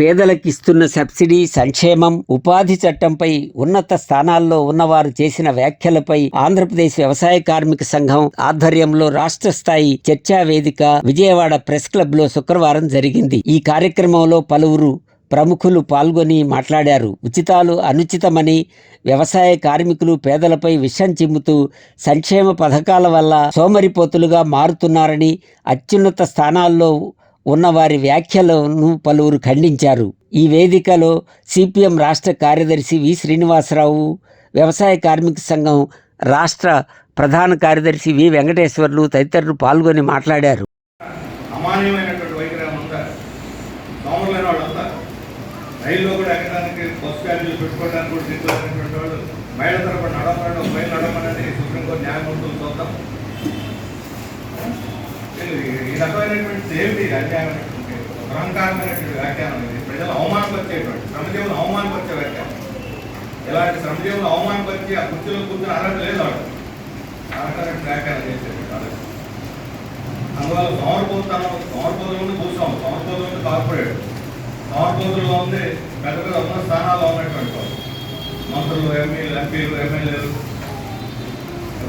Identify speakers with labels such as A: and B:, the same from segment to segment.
A: పేదలకు ఇస్తున్న సబ్సిడీ సంక్షేమం ఉపాధి చట్టంపై ఉన్నత స్థానాల్లో ఉన్నవారు చేసిన వ్యాఖ్యలపై ఆంధ్రప్రదేశ్ వ్యవసాయ కార్మిక సంఘం ఆధ్వర్యంలో రాష్ట్ర స్థాయి చర్చా వేదిక విజయవాడ ప్రెస్ క్లబ్లో శుక్రవారం జరిగింది. ఈ కార్యక్రమంలో పలువురు ప్రముఖులు పాల్గొని మాట్లాడారు. ఉచితాలు అనుచితమని వ్యవసాయ కార్మికులు పేదలపై విషం చిమ్ముతూ సంక్షేమ పథకాల వల్ల సోమరిపోతులుగా మారుతున్నారని అత్యున్నత స్థానాల్లో ఉన్న వారి వ్యాఖ్యలను పలువురు ఖండించారు. ఈ వేదికలో సిపిఎం రాష్ట్ర కార్యదర్శి వి. శ్రీనివాసరావు వ్యవసాయ కార్మిక సంఘం రాష్ట్ర ప్రధాన కార్యదర్శి వి. వెంకటేశ్వర్లు తదితరులు పాల్గొని మాట్లాడారు.
B: అమాన్యమైనటువంటి వైఖరి ఉందా సోమరులైన వాళ్ళంతా రైల్లో కూడా ఎక్కడానికి బస్ ఛార్జీలు పెట్టుకోవడానికి కూడా తీసుకోవాలనేటువంటి వాళ్ళు మహిళ తరపు నడవమని ఒక మైలు నడవమని సుప్రీంకోర్టు న్యాయమూర్తులు చూద్దాం. ఈ రకమైనటువంటి ఏమిటి వ్యాఖ్యానం అహంకారమైనటువంటి వ్యాఖ్యానం ఇది ప్రజలు అవమానపరిచేటువంటి శ్రమజీవులు అవమానపరిచే వ్యాఖ్యానం. ఇలాంటి శ్రమజీవులు అవమానపరిచి ఆ కుర్చీలో కూర్చుని అర్హత లేదు వాడు ఆ వ్యాఖ్యానం చేసేటువంటి వాళ్ళు అందువల్ల సోమరపోతాను సోమరపోతులు ఉంది భూస్వామి సోమరపోతులు ఉంది కార్పొరేట్. సోమరపోతుల్లో ఉంది పెద్ద పెద్ద ఉన్న స్థానాల్లో ఉన్నటువంటి వాళ్ళు. మంత్రులు ఎంపీలు ఎంపీలు ఎమ్మెల్యేలు.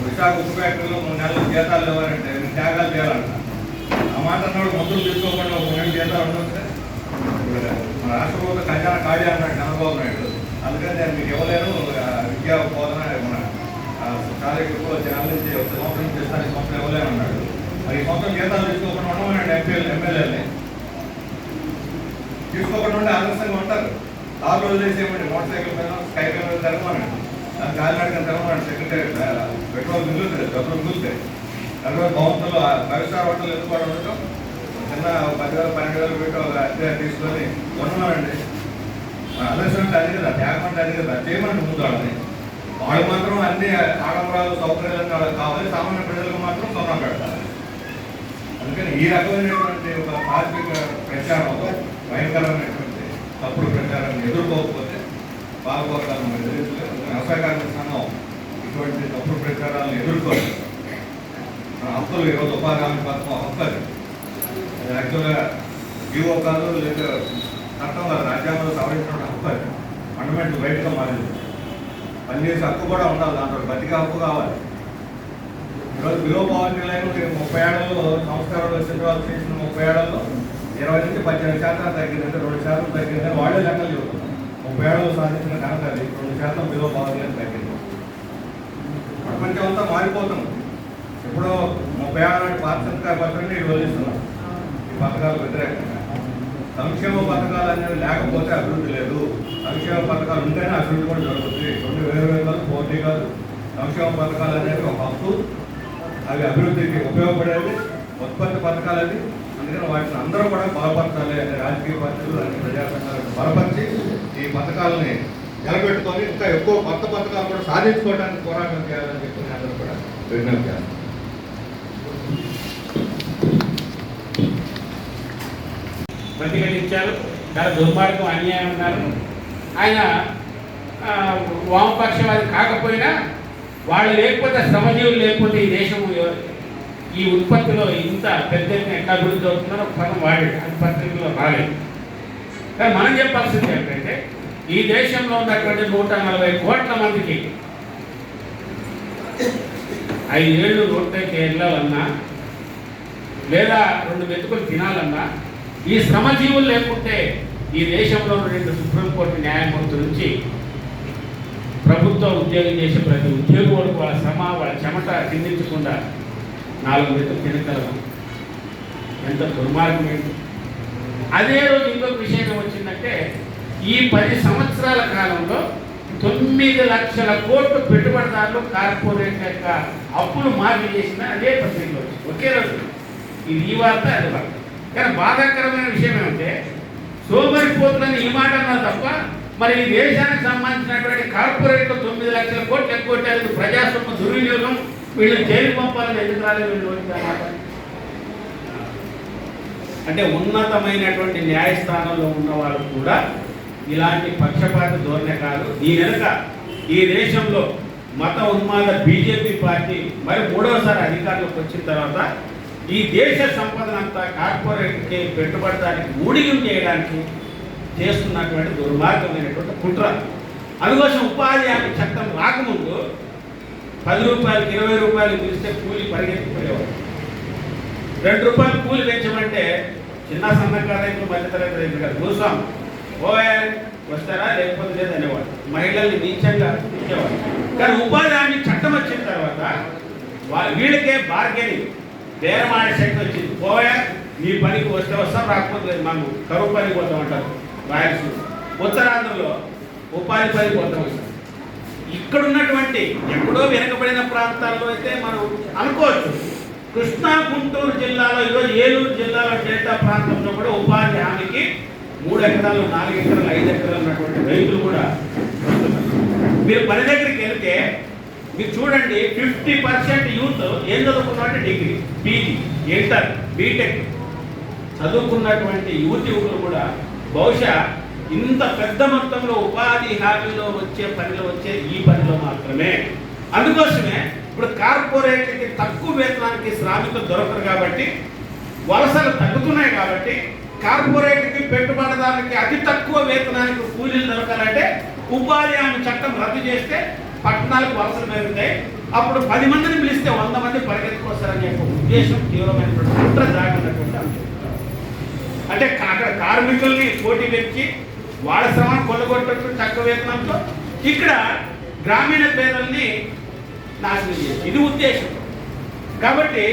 B: విశాఖ ఉప ఫ్యాక్టరీలో మూడు నెలలు జీతాలు ఇవ్వాలంటే త్యాగాలు చేయాలంట. మాట అన్నాడు మొత్తం తీసుకోకుండా ఒక నెల చేద్దాం అనుకుంటే మన రాష్ట్ర ప్రభుత్వ ఖజానా ఖాళీ అన్నాడు చంద్రబాబు నాయుడు. అందుకని నేను మీకు ఇవ్వలేను. విద్యా బోధన మన చాలా ఎక్కువ నుంచి ఒక సంవత్సరం చేస్తాను ఈ సంవత్సరం ఇవ్వలేను అన్నాడు. మరి ఈ సంవత్సరం జీతాలు తీసుకోకుండా ఉండమన్నాడు ఎంపీఎల్ ఎమ్మెల్యేలని తీసుకోకుండా ఉంటే ఆదర్శంగా ఉంటారు. ఆరు కారు వదిలేసేయమండి. మోటార్ సైకిల్ పైన స్కై పైన తిరగమనండి. దాని కానీ తెరమన్నాడు సెక్రటరీ పెట్రోల్ మిగులుతుంది డబ్బులు మిగులుతాయి. తర్వాత భవంతులు ఫైవ్ స్టార్ హోటల్ ఎందుకు ఉండటం చిన్న పదివేల పన్నెండు వేలు పెట్టి ఒక అద్దె తీసుకొని కొన్నామండి. ఆదర్శం అంటే అది కదా త్యాగం అంటే అది కదా చేయమండి ముందు వాళ్ళని. వాళ్ళు మాత్రం అన్ని ఆడంబరాలు సౌకర్యాలు వాళ్ళకి కావాలి. సామాన్య ప్రజలకు మాత్రం సొంతం పెడతారు అందుకని ఈ రకమైనటువంటి ఒక తాత్విక ప్రచారంలో భయంకరమైనటువంటి తప్పుడు ప్రచారాన్ని ఎదుర్కోకపోతే పాల్గొనగలం వ్యవసాయ కార్మిక సంఘం ఇటువంటి తప్పుడు ప్రచారాలను ఎదుర్కోలేదు. మన హక్కులు ఈరోజు ఉపాధి హామీ పథకం హక్కు యాక్చువల్గా జీవో కాదు లేదా చట్టం కాదు రాజ్యాంగంలో సవరించిన హక్కు అది ఫండమెంటల్ రైట్గా మారింది. పనిచేసే హక్కు కూడా ఉండాలి దాంట్లో. బతికే హక్కు కావాలి. ఈరోజు బిలో పవర్టీ లైన్ ముప్పై ఏళ్ళలో సంస్కారాలు సిద్ధరాలు చేసిన ముప్పై ఏళ్ళలో ఇరవై నుంచి పద్దెనిమిది శాతం తగ్గింది అంటే రెండు శాతం తగ్గింది అని వాళ్ళే లెక్కలు చెబుతున్నారు. ముప్పై ఏళ్ళలో సాధించిన ఘనత రెండు శాతం బిలో పవర్టీ లైన్ తగ్గింది. ప్రపంచం అంతా మారిపోతుంది. ఇప్పుడు ముప్పై ఆరు నాటి పారిశ్రామిక పత్రాన్ని ఇవి వదిలిస్తున్నాం ఈ పథకాలు వ్యతిరేకంగా. సంక్షేమ పథకాలు అనేవి లేకపోతే అభివృద్ధి లేదు. సంక్షేమ పథకాలు ఉంటేనే అభివృద్ధి కూడా జరుగుతుంది. రెండు వేరు వేరు కాదు పోటీ కాదు. సంక్షేమ పథకాలు అనేవి ఒక హక్కు. అవి అభివృద్ధికి ఉపయోగపడేది ఉత్పత్తి పథకాలు అది అందుకని వాటిని అందరూ కూడా బలపరచాలి అనే రాజకీయ పార్టీలు అన్ని ప్రజాసంఘాలను బలపరిచి ఈ పథకాలని నిలబెట్టుకొని ఇంకా ఎక్కువ కొత్త పథకాలు కూడా సాధించుకోవడానికి పోరాటం చేయాలని చెప్పి నేను అందరూ కూడా విజ్ఞప్తి చేస్తాను
C: ప్రతిఘటించారు చాలా దుర్మార్గం అన్యాయం అన్నారు. ఆయన ఆ, వామపక్షవాది కాకపోయినా వాళ్ళు లేకపోతే శ్రమజీవులు లేకపోతే ఈ దేశం ఈ ఉత్పత్తిలో ఇంత పెద్ద ఎట్లా అభివృద్ధి అవుతుందో ఒక పదం వాడాడు అది పత్రికలో రాలేదు. కానీ మనం చెప్పాల్సింది ఏంటంటే ఈ దేశంలో ఉన్నటువంటి నూట నలభై కోట్ల మందికి ఐదేళ్ళు రోడ్లకి వెళ్ళాలన్నా లేదా రెండు మెతుకులు తినాలన్నా ఈ శ్రమజీవులు లేకుంటే ఈ దేశంలో రెండు సుప్రీంకోర్టు న్యాయమూర్తి నుంచి ప్రభుత్వం ఉద్యోగం చేసే ప్రతి ఉద్యోగి వరకు వాళ్ళ శ్రమ వాళ్ళ చెమట చిందించకుండా నాలుగు మెతుకులు తినగలము ఎంత దుర్మార్గం ఏంటి? అదే రోజు ఇంకొక విషయం వచ్చిందంటే ఈ పది సంవత్సరాల కాలంలో తొమ్మిది లక్షల కోట్లు పెట్టుబడిదారులు కార్పొరేట్ యొక్క అప్పులు మాఫీ చేసిన అదే పత్రికలో వచ్చింది. ఒకే రోజు. ఇది ఈ వార్త అది వార్త. కానీ బాధాకరమైన విషయం ఏమంటే సోమరిపోతుందని ఈ మాట అన్నారు తప్ప మరి ఈ దేశానికి సంబంధించినటువంటి కార్పొరేట్లు తొమ్మిది లక్షల కోట్లు ఎక్కువ కొట్టారు ప్రజాస్వామ్య దుర్వినియోగం వీళ్ళు జైలు పంపాలని ఎందుకు రాలేదు వీళ్ళు అంటే ఉన్నతమైనటువంటి న్యాయస్థానంలో ఉన్నవారు కూడా ఇలాంటి పక్షపాత ధోరణి కాదు. దీని వెనుక ఈ దేశంలో మత ఉన్మాద బీజేపీ పార్టీ మరి మూడవసారి అధికారంలోకి వచ్చిన తర్వాత ఈ దేశ సంపదనంతా కార్పొరేట్కి పెట్టుబడడానికి ఊడిగం చేయడానికి చేస్తున్నటువంటి దుర్మార్గమైనటువంటి కుట్ర. అందుకోసం ఉపాధి హామీ చట్టం రాకముందు పది రూపాయలు ఇరవై రూపాయలు పిలిస్తే కూలి పరిగెత్తిపోయేవారు. రెండు రూపాయలు కూలి పెంచమంటే చిన్న సన్నకారు రైతులు మధ్యతరగతి రైతులు కాదు. చూసాం ఓయే వస్తారా? లేకపోతే లేదు అనేవాడు మహిళల్ని నీచంగా ఇచ్చేవాడు కానీ ఉపాధి హామీ చట్టం వచ్చిన తర్వాత వీళ్ళకే బార్గెనింగ్ బేరమాడే శక్తి వచ్చింది. పోయా నీ పనికి వస్తే వస్తాం రాకపోతే మనం కరువు పనికి పోతాం అంటారు రాయలసీమ. ఉత్తరాంధ్రలో ఉపాధి పనికి పోతాం ఇక్కడ ఉన్నటువంటి ఎక్కడో వెనుకబడిన ప్రాంతాల్లో అయితే మనం అనుకోవచ్చు. కృష్ణా గుంటూరు జిల్లాలో ఈరోజు ఏలూరు జిల్లాలో డెల్టా ప్రాంతంలో కూడా ఉపాధి హామీకి మూడు ఎకరాలు నాలుగు ఎకరాలు ఐదు ఎకరాలు ఉన్నటువంటి రైతులు కూడా మీరు పని దగ్గరికి వెళ్తే మీరు చూడండి ఫిఫ్టీ పర్సెంట్ యూత్ ఏం చదువుకున్నారంటే డిగ్రీ పీజీ ఇంటర్ బీటెక్. చదువుకున్నటువంటి యువతి యువకులు కూడా బహుశా ఇంత పెద్ద మొత్తంలో ఉపాధి హామీలో వచ్చే పనిలో వచ్చే ఈ పనిలో మాత్రమే. అందుకోసమే ఇప్పుడు కార్పొరేట్కి తక్కువ వేతనానికి శ్రామికులు దొరకరు కాబట్టి వలసలు తగ్గుతున్నాయి కాబట్టి కార్పొరేట్కి పెట్టుబడిదారులకి అతి తక్కువ వేతనానికి కూలీలు దొరకాలంటే ఉపాధి హామీ చట్టం రద్దు చేస్తే పట్టణాలకు వలసలు పెరుగుతాయి అప్పుడు పది మందిని పిలిస్తే వంద మంది పరిగెత్తుకొస్తారని యొక్క ఉద్దేశం తీవ్రమైనటువంటి కుట్ర దాగినటువంటి అంశం. అంటే అక్కడ కార్మికుల్ని పోటీ పెంచి వాళ్ళ శ్రమను కొల్లగొట్టచ్చు తక్కువ వేతనంతో ఇక్కడ గ్రామీణ పేదల్ని నాశనం చేసి ఇది ఉద్దేశం. కాబట్టి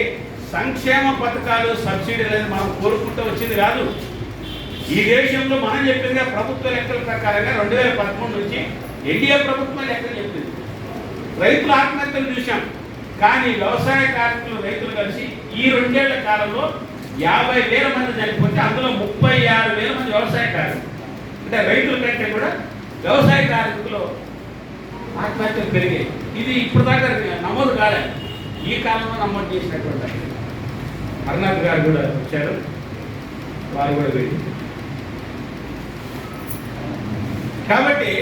C: సంక్షేమ పథకాలు సబ్సిడీలు అనేది మనం కోరుకుంటూ వచ్చింది కాదు. ఈ దేశంలో మనం చెప్పిందిగా ప్రభుత్వ లెక్కల ప్రకారంగా రెండు వేల పదకొండు నుంచి ఎన్డీఏ ప్రభుత్వం లెక్కలు చెప్పింది. రైతుల ఆత్మహత్యలు చూశాం. కానీ వ్యవసాయ కార్మికులు రైతులు కలిసి ఈ రెండేళ్ళ కాలంలో యాభై వేల మంది చనిపోతే అందులో ముప్పై ఆరు వేల మంది వ్యవసాయ కార్మికులు. అంటే రైతుల కంటే కూడా వ్యవసాయ కార్మికులు ఆత్మహత్యలు పెరిగాయి. ఇది ఇప్పుడు దాకా నమోదు కాలేదు ఈ కాలంలో నమోదు చేసినటువంటి హర్నాథ్ గారు కూడా వచ్చారు. వారు కూడా వెళ్ళి. కాబట్టి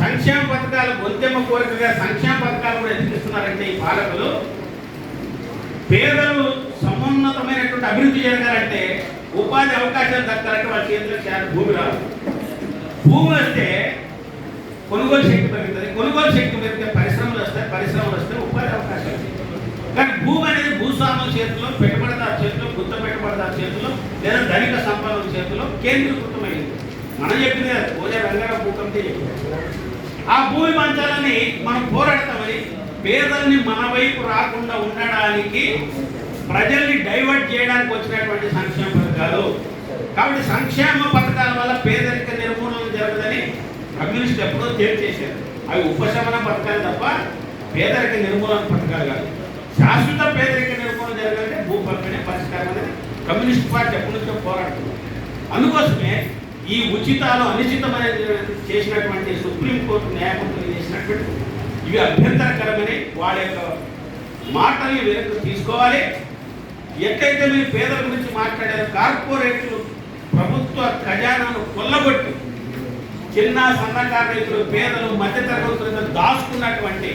C: సంక్షేమ పథకాలు గొంతెమ్మ కోరికగా సంక్షేమ పథకాలు కూడా ఎందుకు ఈ పాలకులు. పేదలు సమున్నతమైనటువంటి అభివృద్ధి జరగాలంటే ఉపాధి అవకాశాలు దక్కాలంటే వాళ్ళ చేతిలో చాలా భూమి రావాలి భూమి వస్తే కొనుగోలు శక్తి పెరుగుతుంది. కొనుగోలు శక్తి పెరిగితే పరిశ్రమలు వస్తాయి పరిశ్రమలు వస్తే ఉపాధి అవకాశాలు కానీ భూమి అనేది భూస్వాముల చేతిలో పెట్టుబడిదారు చేతిలో గుత్త పెట్టుబడిదారు చేతిలో లేదా ధనిక సంపన్నుల చేతిలో కేంద్రీకృతమైంది. మనం చెప్పిన కదా పోలే రంగారావు భూకంపే ఆ భూమి మంచాలని మనం పోరాడతామని పేదల్ని మన వైపు రాకుండా ఉండడానికి ప్రజల్ని డైవర్ట్ చేయడానికి వచ్చినటువంటి సంక్షేమ పథకాలు. కాబట్టి సంక్షేమ పథకాల వల్ల పేదరిక నిర్మూలన జరగదని కమ్యూనిస్ట్ ఎప్పుడో తేల్చేశారు అవి ఉపశమన పథకాలు తప్ప పేదరిక నిర్మూలన పథకాలు కాదు. శాశ్వత పేదరిక నిర్మూలన జరగాలంటే భూ పంపిణీ పరిష్కారం అనేది కమ్యూనిస్ట్ పార్టీ ఎప్పటి నుంచో పోరాడుతుంది. అందుకోసమే ఈ ఉచితాలు అనిశ్చితమైన చేసినటువంటి సుప్రీంకోర్టు న్యాయమూర్తులు చేసినటువంటి ఇవి అభ్యంతరకరమని వాళ్ళ యొక్క మాటల్ని వెనక్కి తీసుకోవాలి. ఎట్లయితే మీరు పేదల గురించి మాట్లాడారు కార్పొరేట్లు ప్రభుత్వ ఖజానాను కొల్లగొట్టి చిన్న సన్నకారు రైతులు పేదలు మధ్యతరగతి రైతులు దాచుకున్నటువంటి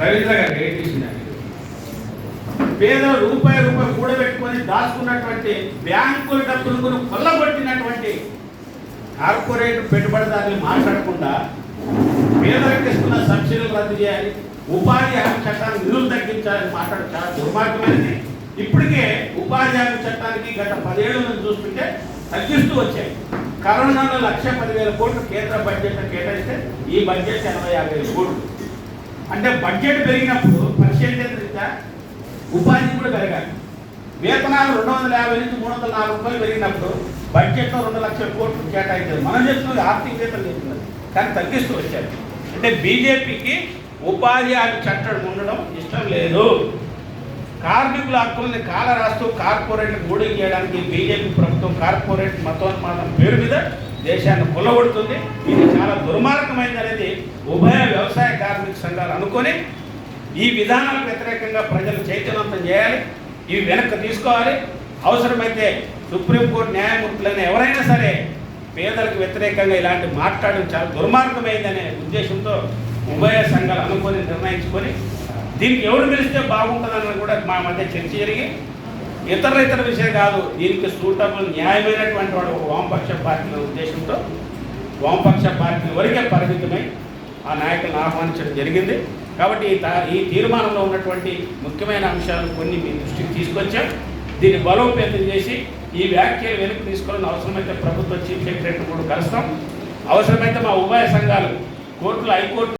C: రవీంద్ర గారు ఏం పేదలు రూపాయి రూపాయి కూడబెట్టుకొని దాచుకున్నటువంటి బ్యాంకుల డబ్బులు కొన్ని కార్పొరేట్ పెట్టుబడిదారులు మాట్లాడకుండా పేదలకు ఇస్తున్న సబ్సిడీలు రద్దు చేయాలి ఉపాధి హామీ చట్టాన్ని నిధులు తగ్గించాలని మాట్లాడడం చాలా దుర్మార్గమైనది. ఇప్పటికే ఉపాధి హామీ చట్టానికి గత పదిహేడు నుంచి చూస్తుంటే తగ్గిస్తూ వచ్చాయి. కరోనాలో లక్ష పదివేల కోట్లు కేంద్ర బడ్జెట్ కేటాయిస్తే ఈ బడ్జెట్ ఎనభై యాభై వేల కోట్లు. అంటే బడ్జెట్ పెరిగినప్పుడు పర్సెంటేజ్ రీత్యా ఉపాధి కూడా పెరగాలి. వేతనాలు రెండు వందల యాభై నుంచి మూడు వందల నాలుగు రూపాయలు పెరిగినప్పుడు బడ్జెట్లో రెండు లక్షల కోట్లు కేటాయించారు. మనం చెప్తున్నది ఆర్థికవేత్తలు చెప్తున్నది కానీ తగ్గిస్తూ వచ్చారు. అంటే బీజేపీకి ఉపాధి హామీ చట్టం ఉండడం ఇష్టం లేదు. కార్మికుల హక్కుల్ని కాల రాస్తూ కార్పొరేట్ గూడెం చేయడానికి బీజేపీ ప్రభుత్వం కార్పొరేట్ మతోన్మాదం పేరు మీద దేశాన్ని కొల్లగొడుతుంది. ఇది చాలా దుర్మార్గమైంది అనేది ఉభయ వ్యవసాయ కార్మిక సంఘాలు అనుకొని ఈ విధానాలకు వ్యతిరేకంగా ప్రజలు చైతన్యవంతం చేయాలి. ఇవి వెనక్కి తీసుకోవాలి. అవసరమైతే సుప్రీంకోర్టు న్యాయమూర్తులైన ఎవరైనా సరే పేదలకు వ్యతిరేకంగా ఇలాంటి మాట్లాడడం చాలా దుర్మార్గమైందనే ఉద్దేశంతో ఉభయ సంఘాలు అనుకొని నిర్ణయించుకొని దీనికి ఎవరు పిలిస్తే బాగుంటుందన్నది కూడా మా మధ్య చర్చ జరిగి ఇతర ఇతర విషయం కాదు దీనికి సూటబుల్ న్యాయమైనటువంటి వాడు ఒక వామపక్ష పార్టీల ఉద్దేశంతో వామపక్ష పార్టీ వరకే పరిమితమై ఆ నాయకులను ఆహ్వానించడం జరిగింది. కాబట్టి ఈ తీర్మానంలో ఉన్నటువంటి ముఖ్యమైన అంశాలు కొన్ని మీ దృష్టికి తీసుకొచ్చాం. దీన్ని బలోపేతం చేసి ఈ వ్యాఖ్యలు వెనక్కి తీసుకోవాలని అవసరమైతే ప్రభుత్వ చీఫ్ సెక్రటరీ కూడా కలుస్తాం. అవసరమైతే మా ఉభయ సంఘాలు కోర్టులు హైకోర్టు